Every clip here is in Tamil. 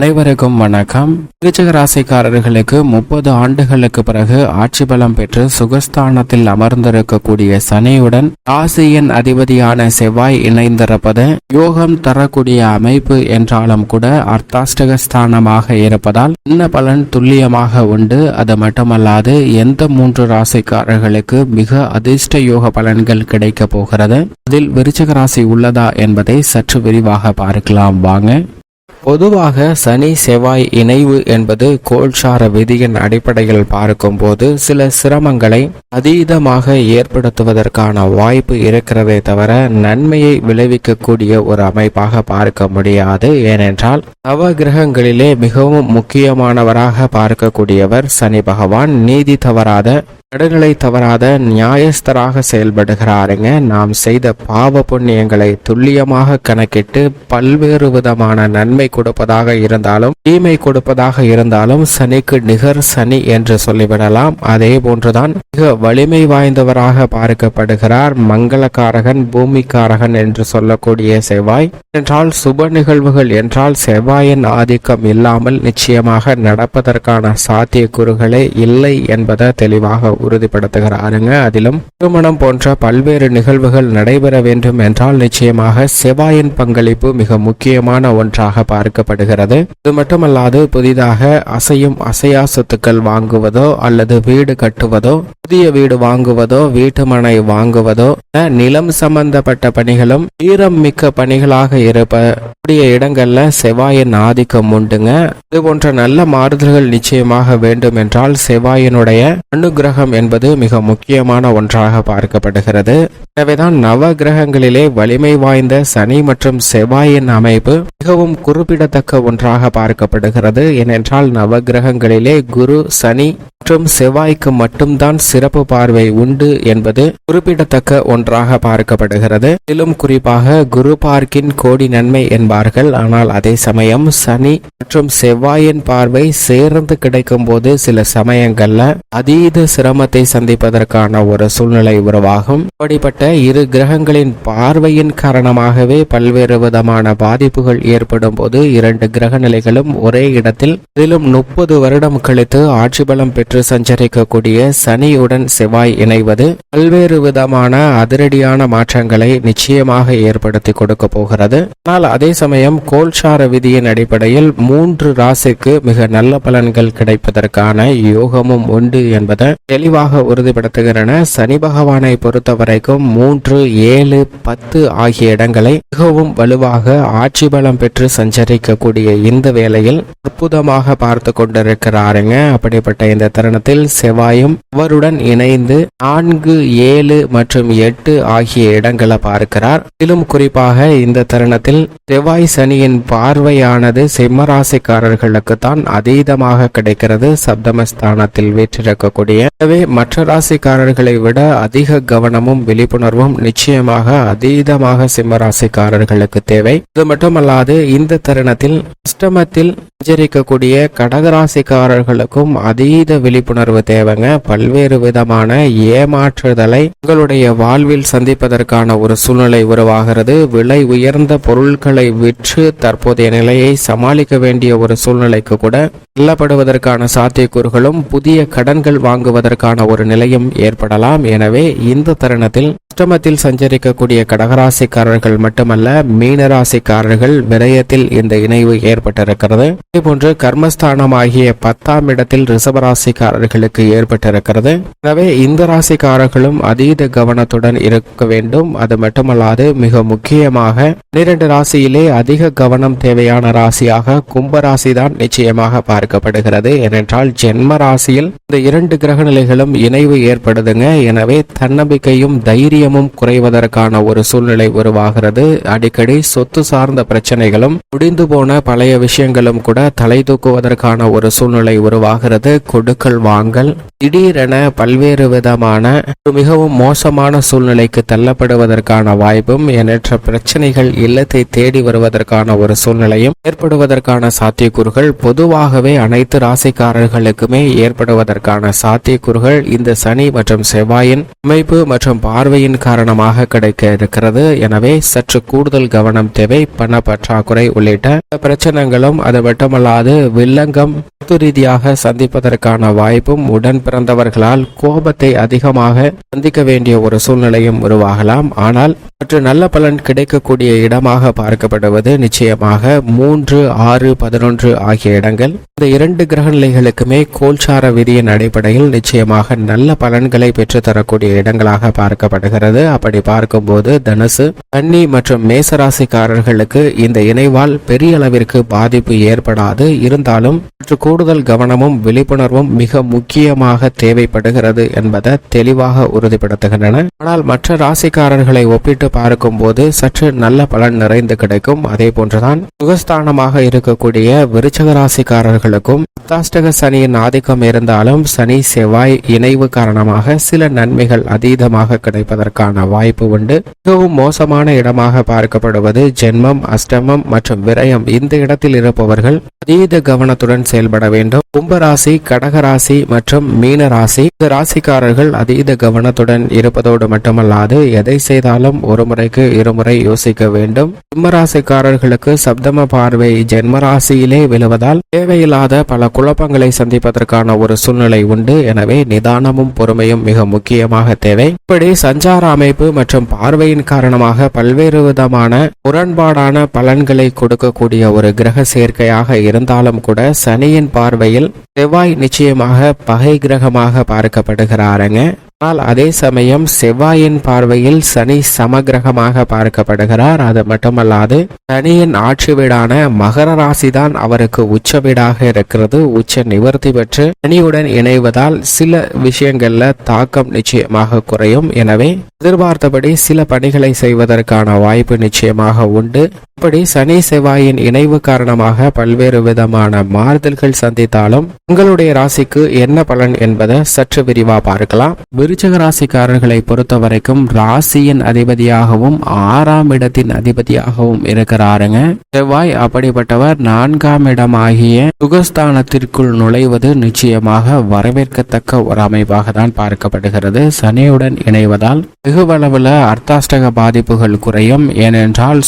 அனைவருக்கும் வணக்கம். விருச்சக ராசிக்காரர்களுக்கு முப்பது ஆண்டுகளுக்கு பிறகு ஆட்சி பலம் பெற்று சுகஸ்தானத்தில் அமர்ந்திருக்கக்கூடிய சனியுடன் ராசியின் அதிபதியான செவ்வாய் இணைந்திருப்பது யோகம் தரக்கூடிய அமைப்பு என்றாலும் கூட அர்த்தாஷ்டக ஸ்தானமாக இருப்பதால் என்ன பலன் துல்லியமாக உண்டு? அது மட்டுமல்லாது எந்த மூன்று ராசிக்காரர்களுக்கு மிக அதிர்ஷ்ட யோக பலன்கள் கிடைக்க போகிறது? அதில் விருச்சக ராசி உள்ளதா என்பதை சற்று விரிவாக பார்க்கலாம். வாங்க. பொதுவாக சனி செவ்வாய் இணைவு என்பது கோல்சார விதியின் அடிப்படையில் பார்க்கும்போது சில சிரமங்களை அதீதமாக ஏற்படுத்துவதற்கான வாய்ப்பு இருக்கிறதே தவிர நன்மையை விளைவிக்கக்கூடிய ஒரு அமைப்பாக பார்க்க முடியாது. ஏனென்றால் நவ கிரகங்களிலே மிகவும் முக்கியமானவராக பார்க்கக்கூடியவர் சனி பகவான். நீதி தவறாத நடுநிலை தவறாத நியாயஸ்தராக செயல்படுகிறாருங்க. நாம் செய்த பாவ புண்ணியங்களை துல்லியமாக கணக்கிட்டு பல்வேறு விதமான நன்மை கொடுப்பதாக இருந்தாலும் தீமை கொடுப்பதாக இருந்தாலும் சனிக்கு நிகர் சனி என்று சொல்லிவிடலாம். அதே போன்றுதான் மிக வலிமை வாய்ந்தவராக பார்க்கப்படுகிறார் மங்களக்காரகன் பூமிக்காரகன் என்று சொல்லக்கூடிய செவ்வாய். என்றால் சுப நிகழ்வுகள் என்றால் செவ்வாயின் ஆதிக்கம் இல்லாமல் நிச்சயமாக நடப்பதற்கான சாத்தியக்கூறுகளே இல்லை என்பதை தெளிவாக உறுதிப்படுத்துகிறாருங்க அதிலும் திருமணம் போன்ற பல்வேறு நிகழ்வுகள் நடைபெற வேண்டும் என்றால் நிச்சயமாக செவ்வாயின் பங்களிப்பு மிக முக்கியமான ஒன்றாக பார்க்கப்படுகிறது. இது மட்டுமல்லாது புதிதாக அசையும் அசையா சொத்துக்கள் வாங்குவதோ அல்லது வீடு கட்டுவதோ புதிய வீடு வாங்குவதோ வீட்டுமனை வாங்குவதோ நிலம் சம்பந்தப்பட்ட பணிகளும் ஈரம் மிக்க பணிகளாக இருப்ப கூடிய இடங்கள்ல செவ்வாயின் ஆதிக்கம் உண்டுங்க. இது போன்ற நல்ல மாறுதல்கள் நிச்சயமாக வேண்டும் என்றால் செவ்வாயினுடைய அனுகிரகம் என்பது மிக முக்கியமான ஒன்றாக பார்க்கப்படுகிறது. எனவேதான் நவ கிரகங்களிலே வலிமை வாய்ந்த சனி மற்றும் செவ்வாயின் அமைப்பு மிகவும் குறிப்பிடத்தக்க ஒன்றாக பார்க்கப்படுகிறது. ஏனென்றால் நவ கிரகங்களிலே குரு சனி மற்றும் செவ்வாய்க்கு மட்டும்தான் சிறப்பு பார்வை உண்டு என்பது குறிப்பிடத்தக்க ஒன்றாக பார்க்கப்படுகிறது. மேலும் குறிப்பாக குரு பார்க்கின் கோடி நன்மை என்பார்கள். ஆனால் அதே சமயம் சனி மற்றும் செவ்வாயின் பார்வை சேர்ந்து கிடைக்கும் போது சில சமயங்கள்ல அதீத சிரமத்தை சந்திப்பதற்கான ஒரு சூழ்நிலை உருவாகும். அப்படிப்பட்ட இரு கிரகங்களின் பார்வையின் காரணமாகவே பல்வேறு விதமான பாதிப்புகள் ஏற்படும் போது இரண்டு கிரக நிலைகளும் ஒரே இடத்தில் அதிலும் முப்பது வருடம் கழித்து ஆட்சி பலம் பெற்று சஞ்சரிக்கக்கூடிய சனியுடன் செவ்வாய் இணைவது பல்வேறு விதமான அதிரடியான மாற்றங்களை நிச்சயமாக ஏற்படுத்தி கொடுக்க போகிறது. ஆனால் அதே சமயம் கோல்சார விதியின் அடிப்படையில் மூன்று ராசிக்கு மிக நல்ல பலன்கள் கிடைப்பதற்கான யோகமும் உண்டு என்பதை தெளிவாக உறுதிப்படுத்துகின்றன சனி பகவானை பொறுத்த வரைக்கும் மூன்று ஏழு பத்து ஆகிய இடங்களை மிகவும் வலுவாக ஆட்சி பலம் பெற்று சஞ்சரிக்கக்கூடிய இந்த வேளையில் அற்புதமாக பார்த்து கொண்டிருக்கிறாருங்க. அப்படிப்பட்ட இந்த தருணத்தில் செவ்வாயும் அவருடன் இணைந்து நான்கு ஏழு மற்றும் எட்டு ஆகிய இடங்களை பார்க்கிறார். இதிலும் குறிப்பாக இந்த தருணத்தில் செவ்வாய் சனியின் பார்வையானது சிம்மராசிக்காரர்களுக்கு தான் அதீதமாக கிடைக்கிறது. சப்தமஸ்தானத்தில் வீற்றிருக்கக்கூடிய எனவே மற்ற ராசிக்காரர்களை விட அதிக கவனமும் விழிப்புணர்வும் நிச்சயமாக அதீதமாக சிம்மராசிக்காரர்களுக்கு தேவை. இது மட்டுமல்லாது இந்த தருணத்தில் அஷ்டமத்தில் சஞ்சரிக்கக்கூடிய கடகராசிக்காரர்களுக்கும் அதீத விழிப்புணர்வு தேவைங்க. பல்வேறு விதமான ஏமாற்றுதலை உங்களுடைய வாழ்வில் சந்திப்பதற்கான ஒரு சூழ்நிலை உருவாகிறது. விலை உயர்ந்த பொருட்களை விற்று தற்போதைய நிலையை சமாளிக்க வேண்டிய ஒரு சூழ்நிலைக்கு கூட தள்ளப்படுவதற்கான சாத்தியக்கூறுகளும் புதிய கடன்கள் வாங்குவதற்கான ஒரு நிலையும் ஏற்படலாம். எனவே இந்த தருணத்தில் அஷ்டமத்தில் சஞ்சரிக்கக்கூடிய கடகராசிக்காரர்கள் மட்டுமல்ல மீனராசிக்காரர்கள் விரயத்தில் இந்த இணைவு ஏற்பட்டிருக்கிறது. இதேபோன்று கர்மஸ்தானமாகிய பத்தாம் இடத்தில் ரிசபராசிக்காரர்களுக்கு ஏற்பட்டிருக்கிறது. எனவே இந்த ராசிக்காரர்களும் அதீத கவனத்துடன் இருக்க வேண்டும். அது மட்டுமல்லாது மிக முக்கியமாக பன்னிரண்டு ராசியிலே அதிக கவனம் தேவையான ராசியாக கும்பராசிதான் தான் நிச்சயமாக பார்க்கப்படுகிறது. ஏனென்றால் ஜென்ம ராசியில் இந்த இரண்டு கிரக நிலைகளும் இணைவு ஏற்படுதுங்க. எனவே தன்னம்பிக்கையும் தைரியம் ஊதியமும் குறைவதற்கான ஒரு சூழ்நிலை உருவாகிறது. அடிக்கடி சொத்து சார்ந்த பிரச்சனைகளும் முடிந்து போன பழைய விஷயங்களும் கூட தலை தூக்குவதற்கான ஒரு சூழ்நிலை உருவாகிறது. கொடுக்கல் வாங்கல் திடீரென பல்வேறு விதமான மிகவும் மோசமான சூழ்நிலைக்கு தள்ளப்படுவதற்கான வாய்ப்பும் எண்ணற்ற பிரச்சனைகள் இல்லத்தை தேடி வருவதற்கான ஒரு சூழ்நிலையும் ஏற்படுவதற்கான சாத்தியக்கூறுகள் பொதுவாகவே அனைத்து ராசிக்காரர்களுக்குமே ஏற்படுவதற்கான சாத்தியக்கூறுகள் இந்த சனி மற்றும் செவ்வாயின் அமைப்பு மற்றும் பார்வையின் பார்வையின் காரணமாக கிடைக்க இருக்கிறது எனவே சற்று கூடுதல் கவனம் தேவை. பண பற்றாக்குறை உள்ளிட்ட பிரச்சனைகளும் அது மட்டுமல்லாது வில்லங்கம் பொது ரீதியாக சந்திப்பதற்கான வாய்ப்பும் உடன் பிறந்தவர்களால் கோபத்தை அதிகமாக சந்திக்க வேண்டிய ஒரு சூழ்நிலையும் உருவாகலாம். ஆனால் மற்றும் நல்ல பலன் கிடைக்கக்கூடிய இடமாக பார்க்கப்படுவது நிச்சயமாக மூன்று ஆறு பதினொன்று ஆகிய இடங்கள். இந்த இரண்டு கிரக நிலைகளுக்குமே கோல்சார விதியின் அடிப்படையில் நிச்சயமாக நல்ல பலன்களை பெற்று தரக்கூடிய இடங்களாக பார்க்கப்படுகிறது. அப்படி பார்க்கும்போது தனுசு கன்னி மற்றும் மேசராசிக்காரர்களுக்கு இந்த இணைவால் பெரிய அளவிற்கு பாதிப்பு ஏற்படாது. இருந்தாலும் சற்று கூடுதல் கவனமும் விழிப்புணர்வும் மிக முக்கியமாக தேவைப்படுகிறது என்பதை தெளிவாக உறுதிப்படுத்துகின்றன. ஆனால் மற்ற ராசிக்காரர்களை ஒப்பிட்டு பார்க்கும் போது சற்று நல்ல பலன் நிறைந்து கிடைக்கும். அதே போன்றுதான் சுகஸ்தானமாக இருக்கக்கூடிய விருச்சக ராசிக்காரர்களுக்கும் அத்தாஷ்டக சனியின் ஆதிக்கம் இருந்தாலும் சனி செவ்வாய் இணைவு காரணமாக சில நன்மைகள் அதீதமாக கிடைப்பதற்கான வாய்ப்பு உண்டு. மிகவும் மோசமான இடமாக பார்க்கப்படுவது ஜென்மம் அஷ்டமம் மற்றும் விரயம் இந்த இடத்தில் இருப்பவர்கள் அதீத கவனத்துடன் செயல்பட வேண்டும். கும்பராசி கடகராசி மற்றும் மீன ராசி இந்த ராசிக்காரர்கள் அதீத கவனத்துடன் இருப்பதோடு மட்டுமல்லாது எதை செய்தாலும் ஒரு முறைக்கு இருமுறை யோசிக்க வேண்டும். சிம்மராசிக்காரர்களுக்கு சப்தம பார்வை ஜென்மராசியிலே விழுவதால் தேவையில்லாத பல குழப்பங்களை சந்திப்பதற்கான ஒரு சூழ்நிலை உண்டு. எனவே நிதானமும் பொறுமையும் மிக முக்கியமாக தேவை. இப்படி சஞ்சார அமைப்பு மற்றும் பார்வையின் காரணமாக பல்வேறு விதமான முரண்பாடான பலன்களை கொடுக்கக்கூடிய ஒரு கிரக சேர்க்கையாக இருந்தாலும் கூட சனியின் பார்வையில் செவ்வாய் நிச்சயமாக பகை கிரகமாக பார்க்கப்படுகிறாருங்க. ஆனால் அதே சமயம் செவ்வாயின் பார்வையில் சனி சமகிரகமாக பார்க்கப்படுகிறார். அது மட்டுமல்லாது சனியின் ஆட்சி வீடான மகர ராசிதான் அவருக்கு உச்ச வீடாக இருக்கிறது. உச்ச நிவர்த்தி பெற்று சனியுடன் இணைவதால் சில விஷயங்கள்ல தாக்கம் நிச்சயமாக குறையும். எனவே எதிர்பார்த்தபடி சில பணிகளை செய்வதற்கான வாய்ப்பு நிச்சயமாக உண்டு. இப்படி சனி செவ்வாயின் இணைவு காரணமாக பல்வேறு விதமான மாறுதல்கள் சந்தித்தாலும் உங்களுடைய ராசிக்கு என்ன பலன் என்பதை சற்று விரிவா பார்க்கலாம். விருச்சக ராசிக்காரர்களை பொறுத்த வரைக்கும் ராசியின் அதிபதியாகவும் ஆறாம் இடத்தின் அதிபதியாகவும் இருக்கிறாருங்க. செவ்வாய் அப்படிப்பட்டவர் நான்காம் இடமாகிய சுகஸ்தானத்திற்குள் நுழைவது நிச்சயமாக வரவேற்கத்தக்க ஒரு அமைப்பாக தான் பார்க்கப்படுகிறது. சனியுடன் இணைவதால் வெகுவளவுல அர்த்தாஷ்டக பாதிப்புகள் குறையும். ஏனென்றால்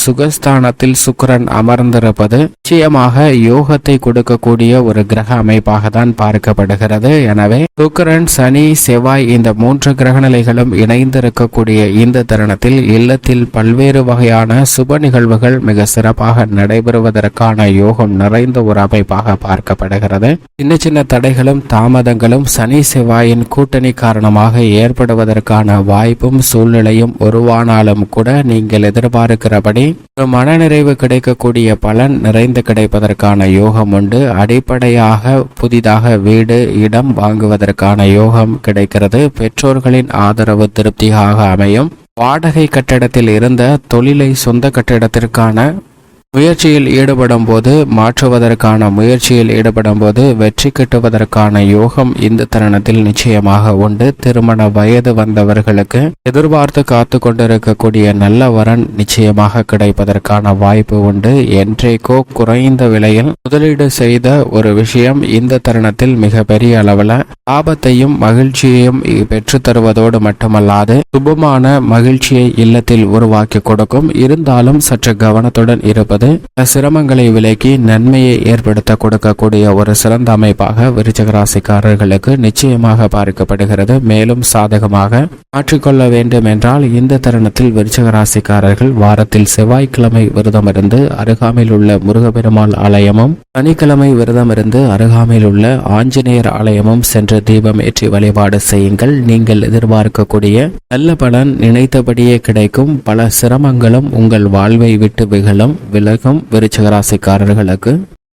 சுகஸ்தானத்தில் சுக்கிரன் அமர்ந்திருப்பது நிச்சயமாக யோகத்தை கொடுக்கக்கூடிய ஒரு கிரக அமைப்பாக தான் பார்க்கப்படுகிறது. எனவே சுக்கரன் சனி செவ்வாய் இந்த மூன்று கிரகநிலைகளும் இணைந்திருக்கக்கூடிய இந்த தருணத்தில் இல்லத்தில் பல்வேறு வகையான சுப நிகழ்வுகள் மிக சிறப்பாக நடைபெறுவதற்கான யோகம் நிறைந்த ஒரு அமைப்பாக பார்க்கப்படுகிறது. சின்ன சின்ன தடைகளும் தாமதங்களும் சனி செவ்வாயின் கூட்டணி காரணமாக ஏற்படுவதற்கான வாய்ப்பும் சூழ்நிலையும் உருவானாலும் கூட நீங்கள் எதிர்பார்க்கிறபடி ஒரு மனநிறைவு கிடைக்கக்கூடிய பலன் நிறைந்து கிடைப்பதற்கான யோகம் உண்டு. அடிப்படையாக புதிதாக வீடு இடம் வாங்குவதற்கான யோகம் கிடைக்கிறது. பெற்றோர்களின் ஆதரவு திருப்தியாக அமையும். வாடகை கட்டடத்தில் இருந்த தொழிலை சொந்த கட்டிடத்திற்கான முயற்சியில் ஈடுபடும் போது மாற்றுவதற்கான முயற்சியில் ஈடுபடும் போது வெற்றி கிட்டுவதற்கான யோகம் இந்த தருணத்தில் நிச்சயமாக உண்டு. திருமண வயது வந்தவர்களுக்கு எதிர்பார்த்து காத்து கொண்டிருக்கக்கூடிய நல்ல வரன் நிச்சயமாக கிடைப்பதற்கான வாய்ப்பு உண்டு. என்றைக்கோ குறைந்த விலையில் முதலீடு செய்த ஒரு விஷயம் இந்த தருணத்தில் மிக பெரிய அளவில் லாபத்தையும் மகிழ்ச்சியையும் பெற்று தருவதோடு மட்டுமல்லாது சுபமான மகிழ்ச்சியை இல்லத்தில் உருவாக்கி கொடுக்கும். இருந்தாலும் சற்று கவனத்துடன் இருப்பது என்பது சிரமங்களை விலக்கி நன்மையை ஏற்படுத்த கொடுக்கக்கூடிய ஒரு சிறந்த அமைப்பாக விருச்சக ராசிக்காரர்களுக்கு நிச்சயமாக பார்க்கப்படுகிறது. மேலும் சாதகமாக மாற்றிக்கொள்ள வேண்டும் என்றால் இந்த தருணத்தில் விருச்சக ராசிக்காரர்கள் வாரத்தில் செவ்வாய்க்கிழமை விரதமிருந்து அருகாமையில் உள்ள முருகப்பெருமாள் ஆலயமும் சனிக்கிழமை விரதமிருந்து அருகாமையில் உள்ள ஆஞ்சநேயர் ஆலயமும் சென்று தீபம் ஏற்றி வழிபாடு செய்யுங்கள். நீங்கள் எதிர்பார்க்கக்கூடிய நல்ல பலன் நினைத்தபடியே கிடைக்கும். பல சிரமங்களும் உங்கள் வாழ்வை விட்டு விகழும் விலகும் விருச்சகராசிக்காரர்களுக்கு